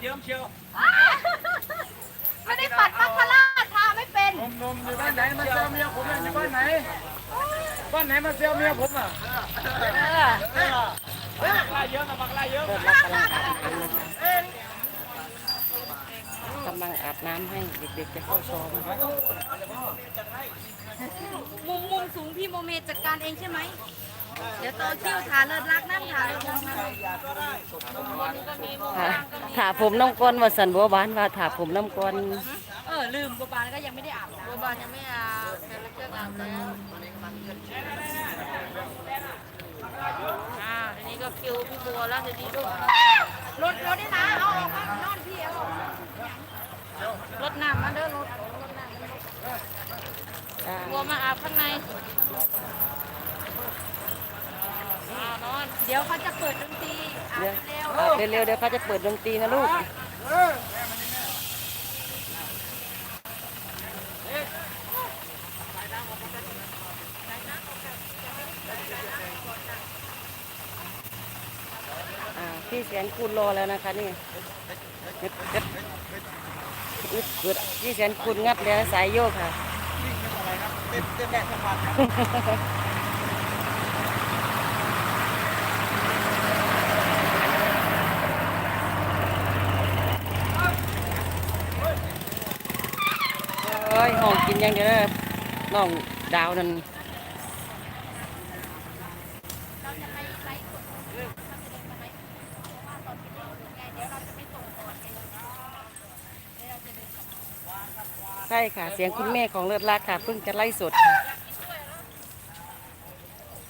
เยิ้มเชียวไม่ได้ปัดมัคคาราชทาไม่เป็นนมอยู่บ้านไหนมาเซลเมียผมอะอยู่บ้านไหน บ้านไหนมาเซลเมียผมอะมักลาเยิ้มนะมักลาเยิ้มเริ่มรักกำลังอาบน้ำนะคะกำลังอาบน้ำให้เด็กๆจะเข้าซ้อมมุมมุมสูงพี่โมเมจัดการเองใช่ไหม เดี๋ยวโตคิ้วทาเลิศรักนั่งทาเลิศรักนั่งค่ะถาผมน้ำก้นว่าสันบัวบานว่าถาผมน้ำก้นเออลืมบัวบานก็ยังไม่ได้อาบน้ำบัวบานยังไม่อาบแต่ละเครื่องอาบแล้วอ่าทีนี้ก็คิวพี่บัวแล้วทีนี้ก็รถรถได้นะเอาออกมานอนพี่เอาออกรถน้ำมาเด้อรถรถน้ำบัวมาอาบข้างใน เดี๋ยวเขาจะเปิดดนตรีอาบเดี๋ยวเร็วอาบเร็วๆเดี๋ยวเขาจะเปิดดนตรีนะลูก อ่าพี่แสนคูณรอแล้วนะคะนี่เกิดเกิดอึดเกิดพี่แสนคูณงัดแล้วสายโยกค่ะ เต้นเต้นแดดทั้งวันเอ้ยห้องกินย่างเดียวเลยน้องดาวนั่นใช่ค่ะ เสียงคุณแม่ของเลิศรักค่ะ เพิ่งจะไล่สดค่ะ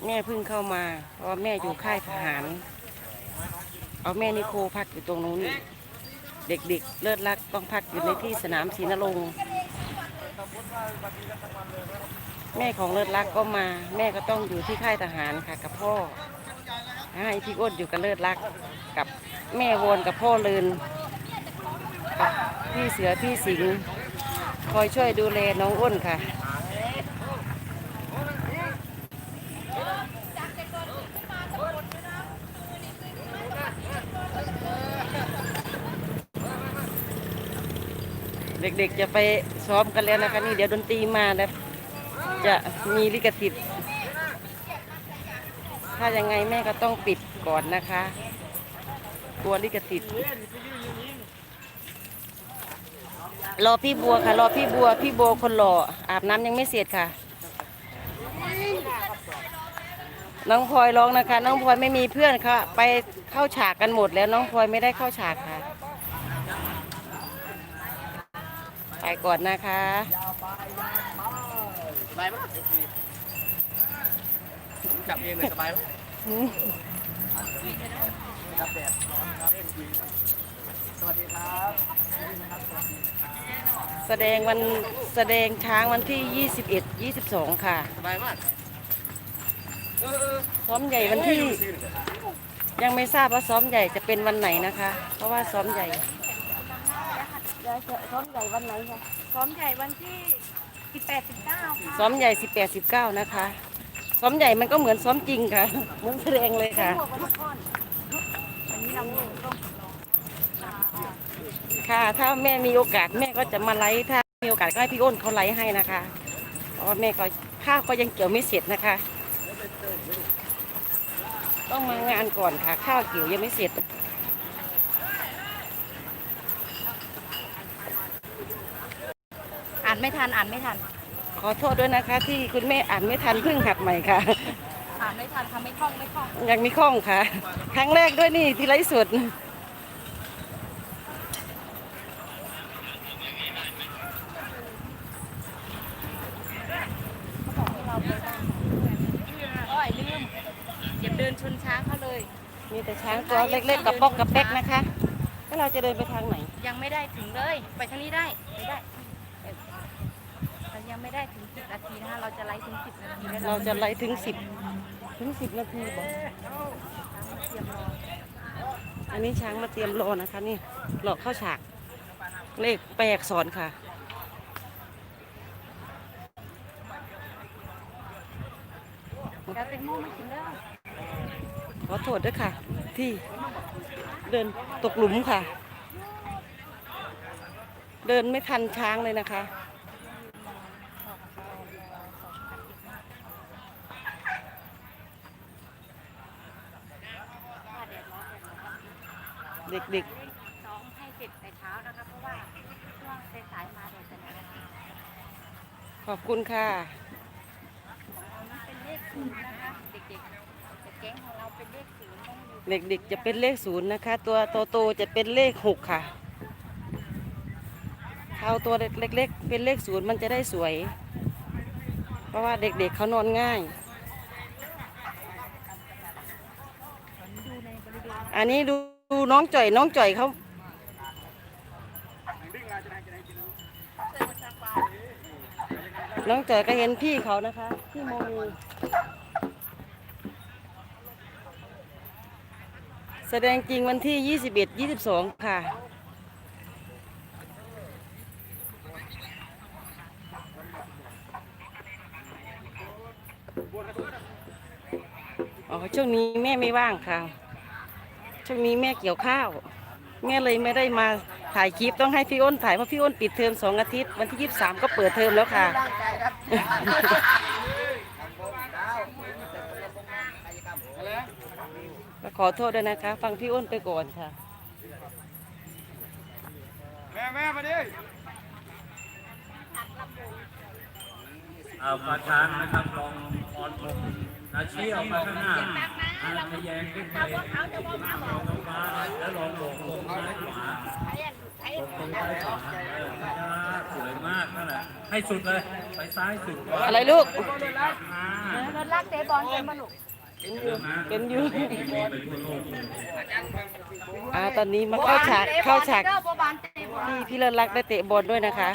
แม่เพิ่งเข้ามา เพราะแม่อยู่ค่ายทหาร เอาแม่นิโคพักอยู่ตรงนู้น เด็กๆเลิศรักต้องพักอยู่ในที่สนามศรีนรงค์ แม่ของเลิศรักก็มา แม่ก็ต้องอยู่ที่ค่ายทหารค่ะ กับพ่อให้พี่อ้นอยู่กับเลิศรักกับแม่วนกับพ่อเลินกับพี่เสือพี่สิงคอยช่วยดูแลน้องอ้นค่ะ เด็กๆจะไปซ้อมกันแล้วนะคะนี่เดี๋ยวดนตรีมาแล้วจะมีลิขสิทธิ์ ถ้ายังไงแม่ก็ต้องปิดก่อนนะคะกลัวลิขสิทธิ์ รอพี่บัวค่ะ รอพี่บัว พี่บัวคนหล่ออาบน้ำยังไม่เสร็จค่ะ น้องพลอยร้องนะคะ น้องพลอยไม่มีเพื่อนค่ะ ไปเข้าฉากกันหมดแล้วน้องพลอยไม่ได้เข้าฉากค่ะ ไปก่อนนะคะสบายมากจับเองเลยสบายมากจับแดดร้อนครับสวัสดีครับ แสดงวันแสดงช้างวันที่ 21 22 ค่ะ สบายมากเออเออซ้อมใหญ่วันที่ ยังไม่ทราบว่าซ้อมใหญ่จะเป็นวันไหนนะคะ เพราะว่าซ้อมใหญ่ ซ้อมใหญ่วันไหนคะพร้อมใหญ่วันที่ 18 19ค่ะซ้อมใหญ่ 18 19 นะคะ ซ้อมใหญ่มันก็เหมือนซ้อมจริงค่ะ เหมือนแสดงเลยค่ะ วันนี้เราต้องค่ะ ถ้าแม่มีโอกาสแม่ก็จะมาไลฟ์ถ้ามีโอกาสก็ให้พี่อ้นเขาไลฟ์ให้นะคะเพราะว่าแม่ก็ข้าวก็ยังเกี่ยวไม่เสร็จนะคะ ต้องมางานก่อนค่ะ ข้าวเกี่ยวยังไม่เสร็จ อ่าน ไม่ทันอ่านไม่ทัน ขอโทษด้วยนะคะ ที่คุณแม่อ่านไม่ทันเพิ่งหัดใหม่ค่ะ อ่านไม่ทันทำไม่คล่องไม่คล่องยังมีข้องค่ะ ครั้งแรกด้วยนี่ที่ไลฟ์สดโอ้ยลืมอย่าเดินชนช้างเขาเลย มีแต่ช้างตัวเล็กๆกับป๊อกกับเป๊กนะคะ แล้วเราจะเดินไปทางไหน ยังไม่ได้ถึงเลย ไปทางนี้ได้ไปได้เออแต่ยังไม่ได้ถึง 10 นาทีนะคะเราจะไล่ถึง10นาทีแล้วเราจะไลฟ์ถึงสิบถึงสิบนาทีบอกเตรียมรออันนี้ช้างมาเตรียมรอนะคะนี่รอเข้าฉาก เลขแปลอักษรค่ะแล้วแตงโมมากินแล้วขอโทษด้วยค่ะ ที่เดินตกหลุมค่ะ เดินไม่ทันช้างเลยนะคะ เด็กซ้อมให้เสร็จแต่เช้านะคะเพราะว่าช่วงสายๆมาเด็กจะมาๆขอบคุณค่ะของเรานั้นเป็นเลขศูนย์นะคะเด็กๆแต่แก๊งของเราเป็นเลขศูนย์ต้องอยู่เด็กๆจะเป็นเลขศูนย์นะคะ ตัวโตๆจะเป็นเลขหกค่ะเอาตัวเล็กๆเป็นเลขศูนย์มันจะได้สวย เพราะว่าเด็กๆเขานอนง่าย อันนี้ดู ดูน้องจ่อยน้องจ่อยเขาน้องจ่อยก็เห็นพี่เขานะคะ พี่โมมีแสดงจริงวันที่ 21 22 ค่ะ อ๋อช่วงนี้แม่ไม่ว่างค่ะ ช่วงนี้แม่เกี่ยวข้าว แม่เลยไม่ได้มาถ่ายคลิปต้องให้พี่อ้นถ่ายเพราะพี่อ้นปิดเทอมสองอาทิตย์วันที่ยี่สามก็เปิดเทอมแล้วค่ะก็ขอโทษด้วยนะคะ ฟังพี่อ้นไปก่อนค่ะ แม่แม่มาดิเอาปลาช้างนะครับลอง ออนผมนาชี้ออกมาข้างหน้าอาทะแยงขึ้นไปลงมาแล้วลองโบกลงซ้ายขวาลงซ้ายขวาเออสวยมากนั่นแหละให้สุดเลย ไปซ้ายสุดอะไรลูกมารถลากเตะบอลกันมาลูกเป็นอยู่ไปทั่วโลกเลยอ่าตอนนี้มาเข้าฉากเข้าฉากที่พี่เลิศรักได้เตะบอลด้วยนะคะ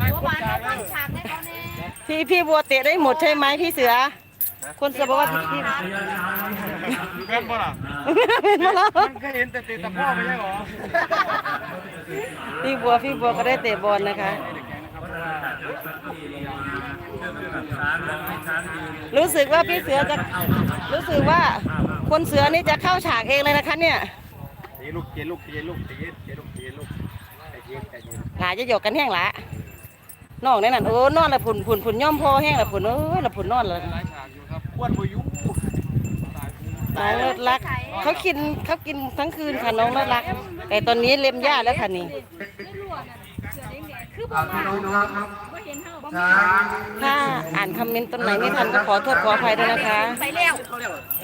บอบานเอาเข้าฉากให้เขาแน่ พี่พี่บัวเตะได้หมดใช่ไหมพี่เสือ คนเสือบอกว่าพี่พี่ระยะทางนี้เป็นปะล่ะเป็นมาแล้วมันเคยเห็นแต่ตีตะพ่อไม่ใช่หรอพี่บัวพี่บัวก็ได้เตะบอลนะคะช้างลองให้ช้างยืนรู้สึกว่าพี่เสือจะรู้สึกว่าคนเสือนี่จะเข้าฉากเองเลยนะคะเนี่ยตีลูกเจลูกเจลูกเจเจลูกเจลูกใจเย็นใจเย็นหลายจะหยอกกันแห้งละ น้องในนั่นโอ้นอนละผุนผุนผุนย่อมพอแห้งละผุนเอ้ยละผุนนอนละหลายฉากอยู่ครับอ้วนบุยุน้องเลิศรัก เขากินเขากินทั้งคืนค่ะน้องเลิศรัก แต่ตอนนี้เล็มหญ้าแล้วค่ะนี่คือบอกว่าบ่เห็นเฮาบ่ถ้าอ่านคอมเมนต์ต้นไหนไม่ทันก็ขอโทษขออภัยด้วยนะคะไปแล้ว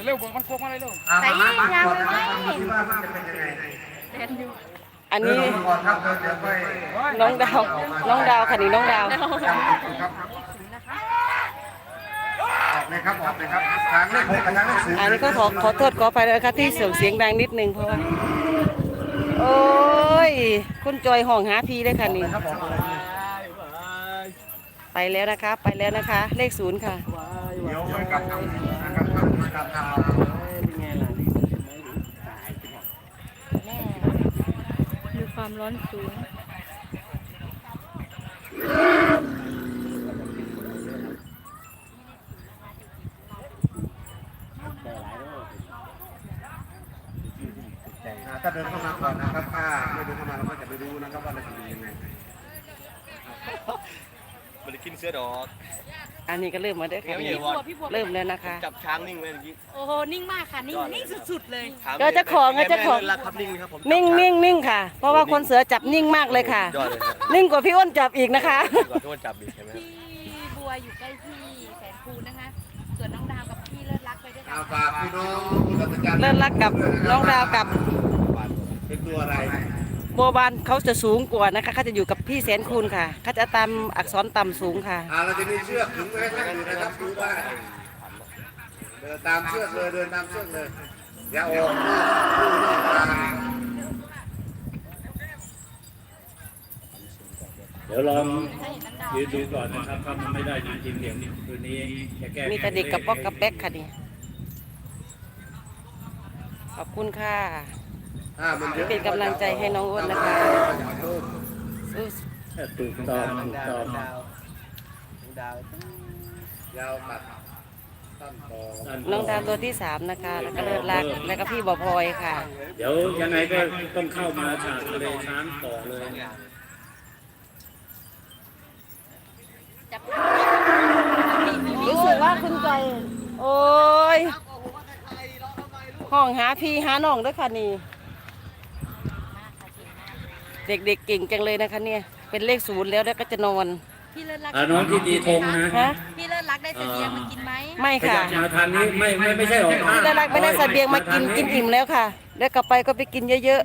เร็วบอกมันโค้งมาเลยเร็วใส่ยังไง อันนี้น้องดาว น้องดาวค่ะนี่น้องดาวออกเลยครับออกเลยครับทางเลขหกกับทางเลขศูนย์อันนี้ก็ขอขอโทษขออภัยด้วยนะคะที่เสียงเสียงดังนิดนึงเพราะว่าโอ้ยคุณจอยห้องหาพีเลยค่ะนี่ครับออกเลยไปแล้วนะคะ ไปแล้วนะคะ เลขศูนย์ค่ะเดี๋ยวไปกลับทางนะครับกลับทาง ความร้อนสูง ถ้าเดินเข้ามาก่อนนะครับถ้าไม่เดินเข้ามาเราก็จะไปดูนะครับว่าเราจะเป็นยังไง มันจะกินเสื้อดอก อันนี้ก็เริ่มมาเด้อค่ะเดี๋ยวพี่บัวพี่บัวเริ่มแล้วนะคะ จับช้างนิ่งไว้เมื่อกี้ โอ้โหนิ่งมากค่ะนิ่งนิ่งสุดๆเลยถามเดี๋ยวเจ้าของอะเจ้าของแม่รักครับนิ่งไหมครับผมนิ่งนิ่งนิ่งค่ะ เพราะว่าคนเสือจับนิ่งมากเลยค่ะ ยอดเลยครับนิ่งกว่าพี่อ้นจับอีกนะคะก่อนที่ว่าจับอีกใช่ไหมครับพี่บัวอยู่ใกล้พี่แสนคูณนะคะ ส่วนน้องดาวกับพี่เลิศรักไปด้วยกันเอาฝากพี่น้องผู้รับประกันเลิศรักกับน้องดาวกับเป็นตัวอะไร โบบานเขาจะสูงกว่านะคะเขาจะอยู่กับพี่แสนคูณค่ะเขาจะตามอักษรต่ำสูงค่ะ อ่าเราจะมีเชือกขึงไว้ให้ท่านอยู่นะครับดูว่าเดินตามเชือกเลยเดินตามเชือกเลยอย่าออกนอกทางเดี๋ยวลองยืนดูก่อนนะครับถ้ามันไม่ได้จริงๆเดี๋ยวคืนนี้จะแก้มีแต่เด็กกับป๊อกกับแป๊กค่ะนี่ขอบคุณค่ะ ถ้ามันเยอะเป็นกำลังใจให้น้องอ้นนะคะสู้ถูกต้องถูกต้องยาวตัดน้องดาวตัวที่สามนะคะแล้วก็เลิศรักแล้วก็พี่บอพลอยค่ะ เดี๋ยวยังไงก็ต้องเข้ามาฉากทะเลช้างต่อเลยจับรู้สึกว่าคุณใจโอ้ยห้องหาพี่หาน้องด้วยค่ะนี่ เด็กๆเก่งจังเลยนะคะเนี่ย เป็นเลขศูนย์แล้วแล้วก็จะนอน พี่เลิศรักอ่าน้องที่ดีธงนะฮะ พี่เลิศรักได้เสบียงมากินไหมไม่ขค่ะยับมาทางนี้ไม่ไม่ไม่ใช่ออกข้างพี่น่ารักไม่ได้เสบียงมากินกินอิ่มแล้วค่ะ แล้วกลับไปก็ไปกินเยอะ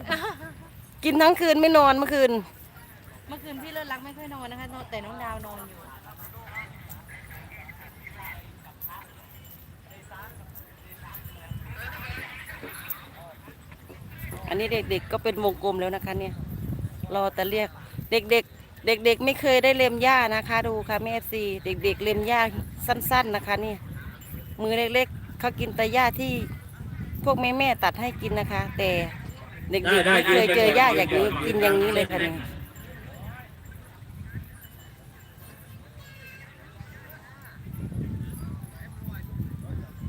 ๆ กินทั้งคืนไม่นอนเมื่อคืน เมื่อคืนพี่เลิศรักไม่ค่อยนอนนะคะนอนแต่น้องดาวนอนอยู่อันนี้เด็กๆก็เป็นวงกลมแล้วนะคะเนี่ย รอแต่เรียกเด็กๆ เด็ก ๆ ไม่เคยได้เล็มหญ้านะคะ ดูค่ะแม่ซีเด็ก ๆ เล็มหญ้าสั้น ๆนะคะเนี่ยมือเล็กๆเขากินแต่หญ้าที่พวกแม่ๆตัดให้กินนะคะ แต่เด็กๆไม่เคยเจอหญ้าอย่างนี้กินอย่างนี้เลยค่ะเนี่ย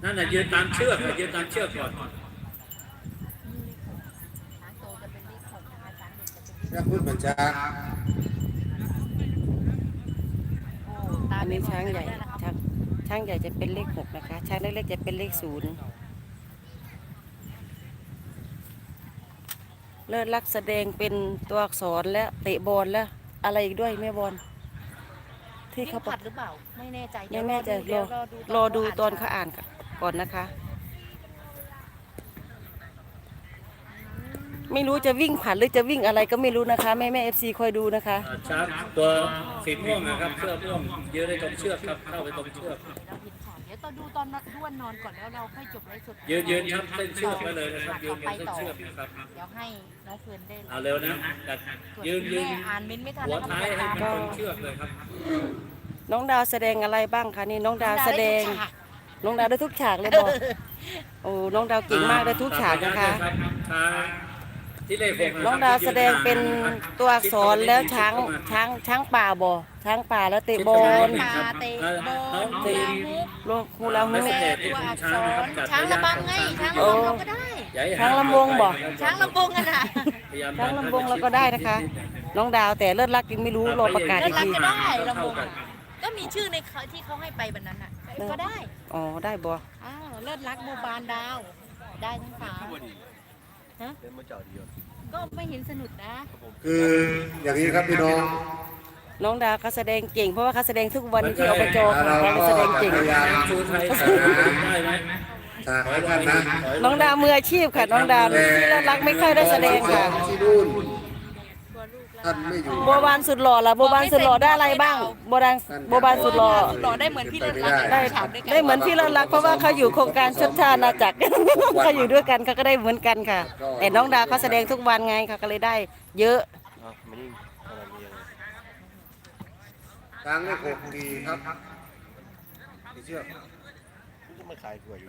นั่นน่ะยืนตามเชือกน่ะยืนตามเชือกก่อน แค่พูดเหมือนช้างอันนี้ช้างใหญ่ช้างช้างใหญ่จะเป็นเลขหกนะคะ ช้างเล็กๆจะเป็นเลขศูนย์เลิศลักษแสดงเป็นตัวอักษรและเตะบอลแล้วอะไรอีกด้วยแม่บอลที่เขาผัดหรือเปล่า ไม่แน่ใจไม่แน่ใจรอรอดูตอนเขาอ่านก่อนนะคะ ไม่รู้จะวิ่งผ่านหรือจะวิ่งอะไรก็ไม่รู้นะคะแม่แม่เอฟซีคอยดูนะคะอ่าช้างตัวสีม่วงนะครับเสื้อม่วงยืนในตรงเชือกครับเข้าไปตรงเชือกเราเห็นข่าวเดี๋ยวตอนดูตอนด้วนนอนก่อนแล้วเราค่อยจบไลฟ์สดยืนยืนครับเส้นเชือกไว้เลยนะครับยืนบนเส้นเชือกนะครับเดี๋ยวให้น้องเฟิร์นได้เอาเร็วนะจัดยืนยืนแม่อ่านเม้นต์ไม่ทันหัวนะท้ายให้คะมันตรงเชือกเลยครับน้องดาวแสดงอะไรบ้างคะนี่น้องดาวแสดง น้องดาวได้ทุกฉากเลยบอกโอ้น้องดาวเก่งมากได้ทุกฉากนะคะ ช้าง น้องดาวแสดงเป็นตัวอักษรแล้วช้างช้างช้างป่าบ่ช้างป่าแล้วเตะบอล ปลาเตะบอลน้องตีลงฮูลาฮุไม่ปใช่เตะตัวอักษรจัดช้างระบังไงช้างระบังเราก็ได้อย่ให้ช้างลำวงบ่ ช้างลำบงกันนะพยายามช้างลำวงเราก็ได้นะคะ น้องดาวแต่เลิศรักยังไม่รู้รอประกาศเลิอีศกรักทีก็ได้ลำบงอะก็มีชื่อในเขาที่เขาให้ไปวันนั้นอะก็ได้อ๋อได้บ่อ้าวเลิศรักบูบานดาว ได้ทั้งสาม เล่นมาเจ้าเดียวก็ไม่เห็นสนุกนะคืออย่างนี้ครับพี่น้องน้องดาวเขาแสดงเก่ง เพราะว่าเขาแสดงทุกวันที่อบจค่ะเขาแสดงเก่ง พยายามชูไทยได้ไหมฉากให้ท่านนะน้องดาวมืออาชีพค่ะ น้องดาวที่เลิศรักไม่ค่อยได้แสดงค่ะ ที่นู่น ท่านไม่อยู่บัวบานสุดหล่อล่ะบัวบานสุดหล่อได้อะไรบ้างบัวบานบัวบานสุดหล่อหล่อได้เหมือนพี่เลิศรักได้ฉากด้วยกันได้เหมือนพี่เลิศรักเพราะว่าเขาอยู่โครงการชดชาตินาจักรเขาอยู่ด้วยกันเขาก็ได้เหมือนกันค่ะ แต่น้องดาวเขาแสดงทุกวันไงเขาก็เลยได้ เยอะอะมันยิ่งขนาดนี้เลยทางเลขหกดีครับมีเชือกมันก็ไม่ขายกล้วยอยู่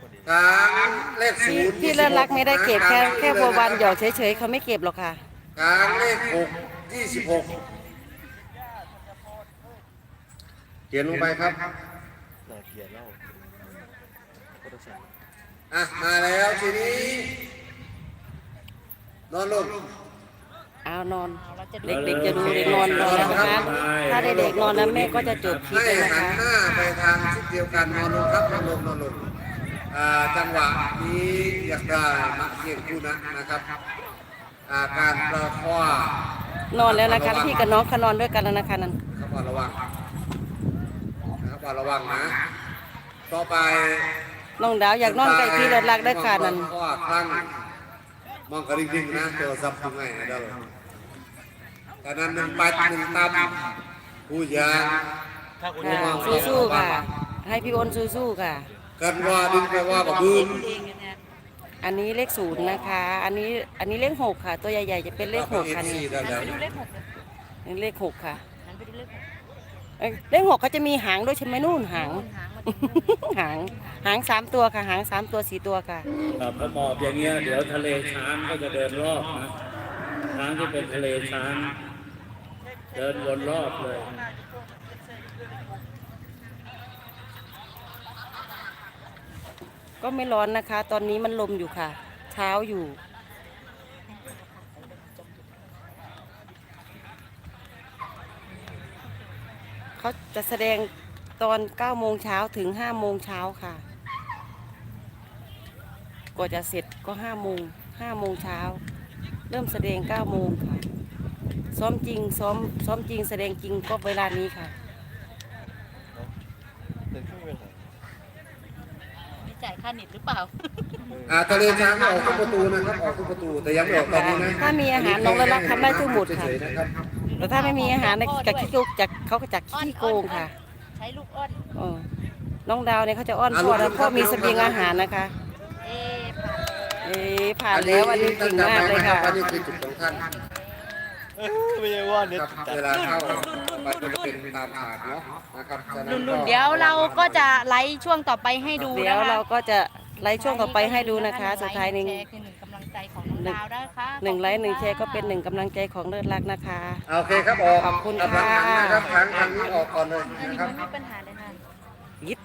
พอดีทางเลขศูพี่นย์พี่เลิศรักไม่ได้เก็บแค่แค่บัวบานหยอกเฉยๆเขาไม่เก็บหรอกค่ะ ทางเลขหกยี่สิบหกเขียนลงไปครับน่าเกลียดแล้วก็ต้องใส่อะมาแล้วทีนี้ นอนลง เอานอนเราจะดูเด็กๆจะดูเด็กนอนนอนแล้วนะคะ ถ้าเด็กๆนอนแล้วแม่ก็จะจบคลิปให้แล้วนะหันคะหน้าไปทางทิศเดียวกันนอนลงครับนอนลงนอนลงอ่าจังหวะนี้อยากได้มะเขียงคู่นะนะครับอ่า การประคว้านอนแล้วนะคะพี่กับน้องเขานอนด้วยกันแล้วนะคะนั่นครับระวังนะครับระวังนะต่อไปน้องดาวอยากนอนใกล้พี่เลิศรักได้ค่ะนั่นมองข้อครั้งมองกระดิ่งๆนะตัวซับทำไงนะเด้อแต่นั้นหนึ่งปัดหนึ่งตำผู้ยางถ้าคุณค่ะสู้ๆค่ะ ให้พี่โอนสู้ๆค่ะ กันว่าดึงไปว่ากับบืนเองเนี่ยอันนี้เลขศูนย์นะคะ อันนี้อันนี้เลขหกค่ะ ตัวใหญ่ๆจะเป็นเลขหกค่ะนี่ได้หันแล้วไปดูเลขหกเลยนี่เลขหกค่ะหันไปดูเลขหกเอ้ยเลขหกเขาจะมีหางด้วยใช่ไหมนู่นหาง หางมาดูหางหางสามตัวค่ะ หางสามตัวสี่ตัวค่ะ ครับพอหมอบอย่างเงี้ยเดี๋ยวทะเลช้างก็จะเดินรอบนะช้างที่เป็นทะเลช้าง เดินวนรอบเลย ก็ไม่ร้อนนะคะ ตอนนี้มันลมอยู่ค่ะ เช้าอยู่ เขาจะแสดงตอน9โมงเช้าถึง5โมงเช้าค่ะกว่าจะเสร็จก็5โมง5โมงเช้า เริ่มแสดง9โมงค่ะ ซ้อมจริงซ้อมซ้อมจริงแสดงจริงก็เวลานี้ค่ะ เป็นเครื่องเวลา ไม่ จ่ายค่าเน็ตหรือเปล่า อ่าทะเลช้างออกทุกประตูนะครับออกทุกประตูแต่ยังไม่ออกตอนนี้นะถ้ามีอาหารน้องละลักทำได้ทุกหมดค่ะ เฉยๆนะครับแต่ถ้าไม่มีอาหารเนี่ยกับขี้โกงจากเขาก็จากขี้โกงค่ะใช้ลูกอ้อนเออน้องดาวเนี่ยเขาจะอ้อนพ่อแล้วพ่อมีเสบียงอาหารนะคะ เอ๊ะผ่านเอ๊ะผ่านแล้ววันนี้เก่งมากเลยค่ะ อันนี้คือจุดของท่านเอ้ยไม่ใช่ว่าเนี่ย ครับเวลาเข้า มันจะเป็นตามขาดเนาะนะครับฉะนั้นก็ เดี๋ยวเราก็จะไลฟ์ช่วงต่อไปให้ดูเดี๋ยวนะคะเราก็จะไลฟ์ช่วงต่อไปให้ดูนะคะ สุดท้ายหนึ่ง แชร์คือหนึ่งกำลังใจของน้องดาวนะคะหนึ่งไลฟ์หนึ่งแชร์ก็เป็นหนึ่งกำลังใจของเลิศรักนะคะ โอเคครับออกขอบคุณกำลังหันค่ะนะครับทางทางนี้ออกก่อนเลยอันนี้นะครับ ไม่มีปัญหาเลยค่ะ ยิด